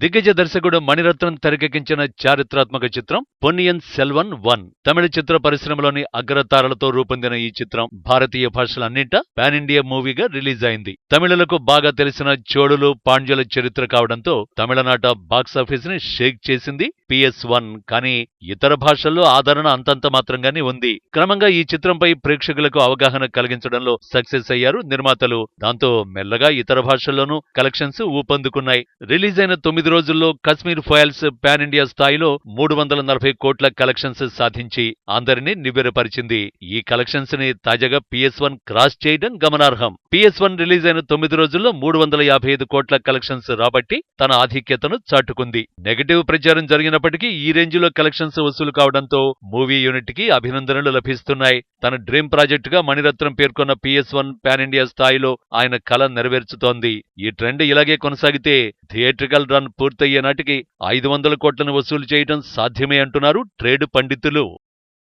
దిగ్గజ దర్శకుడు మణిరత్నం తెరకెక్కించిన చారిత్రాత్మక చిత్రం పొన్నియన్ సెల్వన్ వన్. తమిళ చిత్ర పరిశ్రమలోని అగ్రతారలతో రూపొందిన ఈ చిత్రం భారతీయ భాషలన్నింటా పాన్ ఇండియా మూవీగా రిలీజ్ అయింది తమిళలకు బాగా తెలిసిన చోళులు పాండ్యుల చరిత్ర కావడంతో తమిళనాట బాక్సాఫీస్ని షేక్ చేసింది పిఎస్ వన్. కానీ ఇతర భాషల్లో ఆదరణ అంతంత మాత్రంగానే ఉంది. క్రమంగా ఈ చిత్రంపై ప్రేక్షకులకు అవగాహన కలిగించడంలో సక్సెస్ అయ్యారు నిర్మాతలు. దాంతో మెల్లగా ఇతర భాషల్లోనూ కలెక్షన్స్ ఊపందుకున్నాయి. రిలీజ్ అయిన తొమ్మిది రోజుల్లో కశ్మీర్ ఫైల్స్ పాన్ ఇండియా స్థాయిలో మూడు వందల నలభై కోట్ల కలెక్షన్స్ సాధించి అందరినీ నివ్వెరపరిచింది. ఈ కలెక్షన్స్ని తాజాగా పిఎస్ వన్ క్రాస్ చేయడం గమనార్హం. పిఎస్ వన్ రిలీజ్ అయిన తొమ్మిది రోజుల్లో మూడు వందల యాభై ఐదు కోట్ల కలెక్షన్స్ రాబట్టి తన ఆధిక్యతను చాటుకుంది. నెగటివ్ ప్రచారం జరిగినప్పటికీ ఈ రేంజ్లో కలెక్షన్స్ వసూలు కావడంతో మూవీ యూనిట్కి అభినందనలు లభిస్తున్నాయి. తన డ్రీమ్ ప్రాజెక్ట్గా మణిరత్నం పేర్కొన్న పిఎస్ వన్ పాన్ ఇండియా స్థాయిలో ఆయన కళ నెరవేర్చుతోంది. ఈ ట్రెండ్ ఇలాగే కొనసాగితే థియేట్రికల్ రన్ పూర్తయ్యే నాటికి ఐదు వందల కోట్లను వసూలు చేయడం సాధ్యమే అంటున్నారు ట్రేడ్ పండితులు.